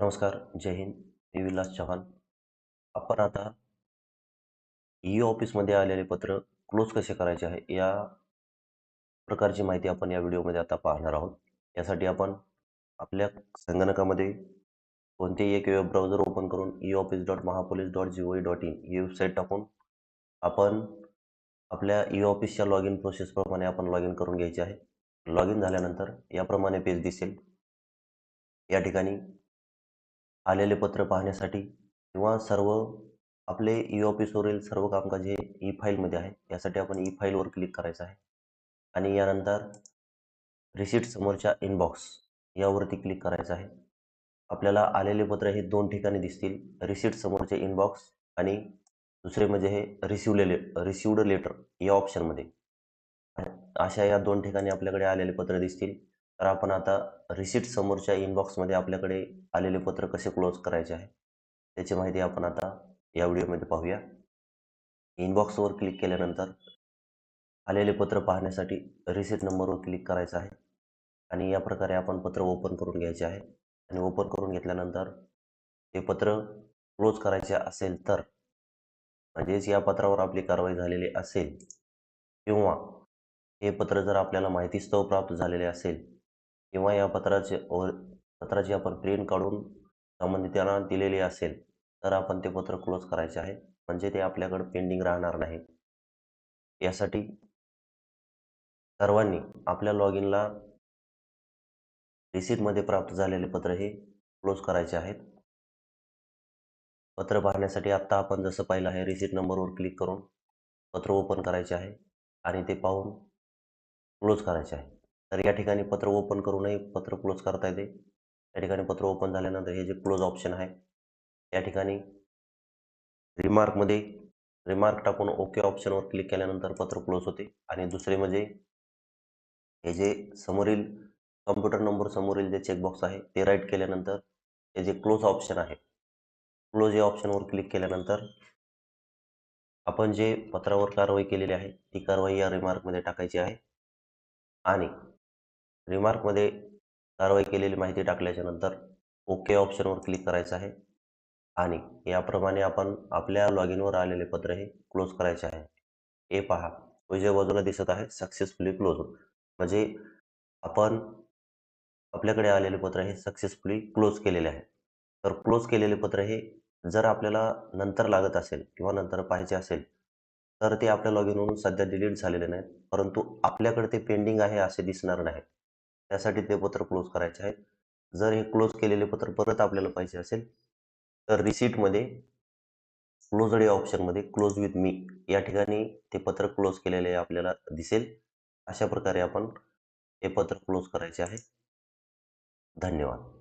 नमस्कार, जय हिंद. मी विलास चव्हाण. आपण आता ई-ऑफिसमध्ये आलेले पत्र क्लोज कसे करायचे आहे, या प्रकारची माहिती आपण या व्हिडिओमध्ये आता पाहणार आहोत. यासाठी आपण आपल्या संगणकामध्ये कोणतेही एक वेब ब्राउझर ओपन करून e office dot Mahapolice dot G O dot in he website टाकून आपण आपल्या ई-ऑफिसच्या लॉग इन प्रोसेसप्रमाणे आपण लॉग इन करून घ्यायचे आहे. लॉग इन झाल्यानंतर याप्रमाणे पेज दिसेल. या ठिकाणी आलेले पत्र पाहण्यासाठी किंवा सर्व आपले ई-ऑफिसवरील सर्व कामकाज हे ई-फाईलमध्ये आहे. यासाठी आपण ई-फाईलवर क्लिक करायचं आहे आणि यानंतर रिसीट समोरच्या इनबॉक्स यावरती क्लिक करायचं आहे. आपल्याला आलेले पत्र हे दोन ठिकाणी दिसतील. रिसीट समोरचे इनबॉक्स आणि दुसरे म्हणजे हे रिसिवलेले रिसिव्ड लेटर या ऑप्शनमध्ये. अशा या दोन ठिकाणी आपल्याकडे आलेले पत्र दिसतील. तर आपण आता रिसिट समोरच्या इनबॉक्समध्ये आपल्याकडे आलेले पत्र कसे क्लोज करायचे आहे, त्याची माहिती आपण आता या व्हिडिओमध्ये पाहूया. इनबॉक्सवर क्लिक केल्यानंतर आलेले पत्र पाहण्यासाठी रिसिट नंबरवर क्लिक करायचं आहे आणि या प्रकारे आपण पत्र ओपन करून घ्यायचे आहे आणि ओपन करून घेतल्यानंतर हे पत्र क्लोज करायचे असेल तर म्हणजेच या पत्रावर आपली कारवाई झालेली असेल किंवा हे पत्र जर आपल्याला माहितीस्तव प्राप्त झालेले असेल किंवा या पत्राचे पत्राची आपण प्रिंट काढून संबंधितांना दिलेली असेल तर आपण ते पत्र क्लोज करायचे आहे म्हणजे ते आपल्याकडे पेंडिंग राहणार नाही. यासाठी सर्वांनी आपल्या लॉगिनला रिसीटमध्ये प्राप्त झालेले पत्र हे क्लोज करायचे आहेत. पत्र पाहण्यासाठी आत्ता आपण जसं पाहिलं आहे रिसीट नंबरवर क्लिक करून पत्र ओपन करायचे आहे आणि ते पाहून क्लोज करायचे आहे. तर या ठिकाणी पत्र ओपन करूनही पत्र क्लोज करता येते. या ठिकाणी पत्र ओपन झाल्यानंतर हे जे क्लोज ऑप्शन आहे या ठिकाणी रिमार्कमध्ये रिमार्क टाकून ओके ऑप्शनवर क्लिक केल्यानंतर पत्र क्लोज होते आणि दुसरे म्हणजे हे जे समोरील कम्प्युटर नंबर समोरील जे चेकबॉक्स आहे ते राईट केल्यानंतर हे जे क्लोज ऑप्शन आहे क्लोज या ऑप्शनवर क्लिक केल्यानंतर आपण जे पत्रावर कारवाई केलेली आहे ती कारवाई या रिमार्कमध्ये टाकायची आहे आणि रिमार्कमध्ये कारवाई केलेली माहिती टाकल्याच्या नंतर ओके ऑप्शनवर क्लिक करायचं आहे आणि याप्रमाणे आपण आपल्या लॉगिनवर आलेले पत्र हे क्लोज करायचे आहे. हे पहा उजव्या बाजूला दिसत आहे सक्सेसफुली क्लोज म्हणजे आपण आपल्याकडे आलेले पत्र हे सक्सेसफुली क्लोज केलेले आहे. तर क्लोज केलेले पत्र हे जर आपल्याला नंतर लागत असेल किंवा नंतर पाहिजे असेल तर ते आपल्या लॉगिनवरून सध्या डिलीट झालेले नाहीत. परंतु आपल्याकडे ते पेंडिंग आहे असे दिसणार नाही. त्यासाठी ते पत्र क्लोज करायचे आहे. जर हे क्लोज केलेले पत्र परत आपल्याला पाहिजे असेल तर रिसीटमध्ये क्लोजड या ऑप्शनमध्ये क्लोज विथ मी या ठिकाणी ते पत्र क्लोज केलेले आपल्याला दिसेल. अशा प्रकारे आपण हे पत्र क्लोज करायचे आहे. धन्यवाद.